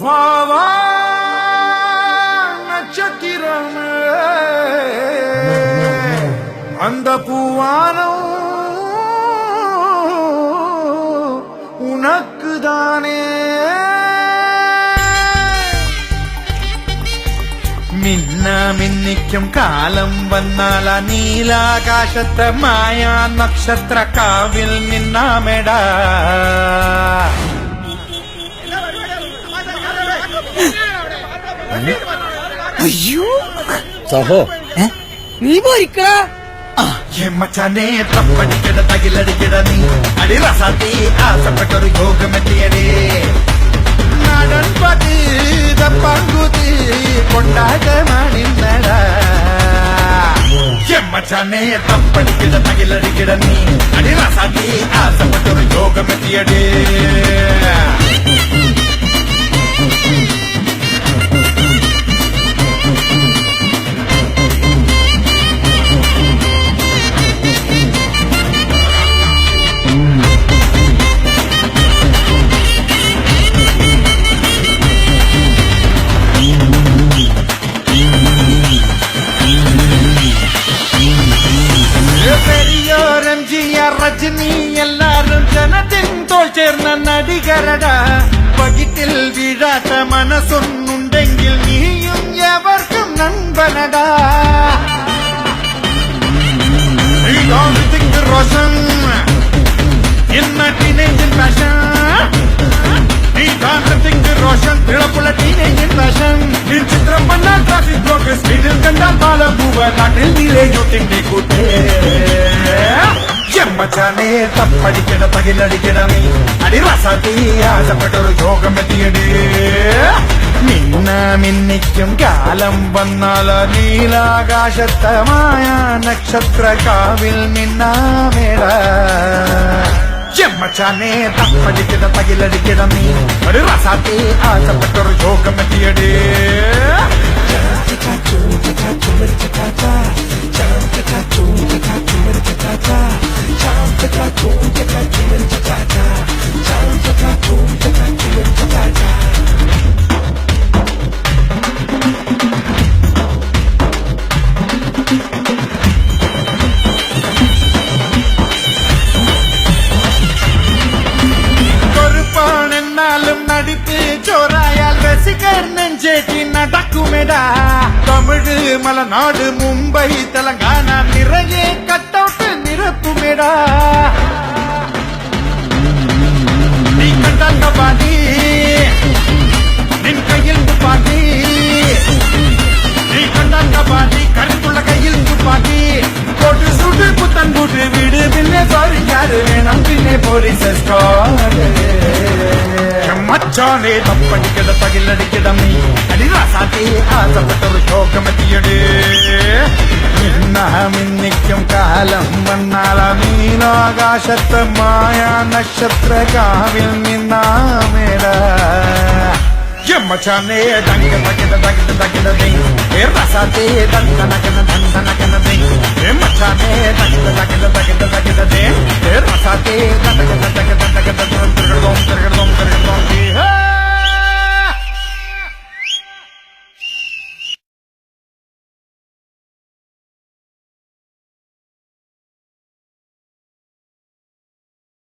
வாவா நட்சத்திரமே அந்த பூவானம் உனக்குதானே മിന്ന മിന്നിക്കും കാലം വന്നാൽ ആ നീലാകാശത്തെ മായാ നക്ഷത്ര കാവിൽ നിന്നാമെടാ അയ്യോ സഹോ നീ പോരിക്കടാ മച്ചാനെ തപ്പടിക്കട തകിലടിക്കട നീ അടി റസാത്തി ആസപ്പെട്ടൊരു യോഗമെത്തിയടേ നടൻ പതി പങ്കുതി കൊണ്ടാട്ടമാണിന്നടാ മച്ചാനെ തപ്പടിക്കട തകിലടിക്കട നീ അടി റസാത്തി ആസപ്പെട്ടൊരു യോഗമെത്തിയടേ ரஜினி എല്ലാരും ജനത്തിൻ തോൽ ചേർന്ന നടികരട. പകിട്ടിൽ വീഴാത്ത മനസ്സൊന്നുണ്ടെങ്കിൽ നീയും എവർക്കും നൻപനടാ. റോഷൻ എന്ന ടീനേജിൽ കൂട്ടേ. എമ്മച്ചാനെ തപ്പടിക്കട തകിലടിക്കട നീ ആശപ്പെട്ടൊരു യോഗം എത്തിയടേ നിന്ന മിന്നിക്കും കാലം വന്നാൽ നീലാകാശത്തമായ നക്ഷത്ര കാവിൽ നിന്നാമേട ചെമ്മച്ചാനെ തപ്പടിക്കട തകിലടിക്കട നീ. ഒരു റസാത്തി ആശപ്പെട്ടൊരു യോഗം എത്തിയടേ பிஜேபி நடக்குமேடா. தமிழ் மலநாடு மும்பை தெலங்கானா நிறைய கட்டவுட்டு நிரப்புமேடா. நீ கண்டாங்கபாதி நின் கையில் துப்பாக்கி நீ கண்டாங்கபாதி கருத்துள்ள கையில் துப்பாக்கி போட்டு சுட்டு புத்தன் போட்டு விடு பின்னே சாரி யாரு? வேணாம் பின்னே போலீஸ் ஸ்காட் ಜಾನೆ ತಪ್ಪಡಿಕೆಡ ತಗಿಲಡಿಕೆಡ ಮೀ ಅಡಿರ ಸಾಥೇ ಆಸಪಟ್ಟರು ಶೋಕಮತಿಯಡೇ മിന്നിക്കും കാലം മണ്ണാള നീലാകാശത്ത് മായ നക്ഷത്ര കാവിൽ നിന്നാമേട മച്ചാനേ തകിട തകിട തകിട തകിടതേ രസത്തെ ദന്തനകന ദന്തനകനതേ മച്ചാനേ തകിട തകിട തകിട തകിടതേ രസത്തെ തകിട തകിട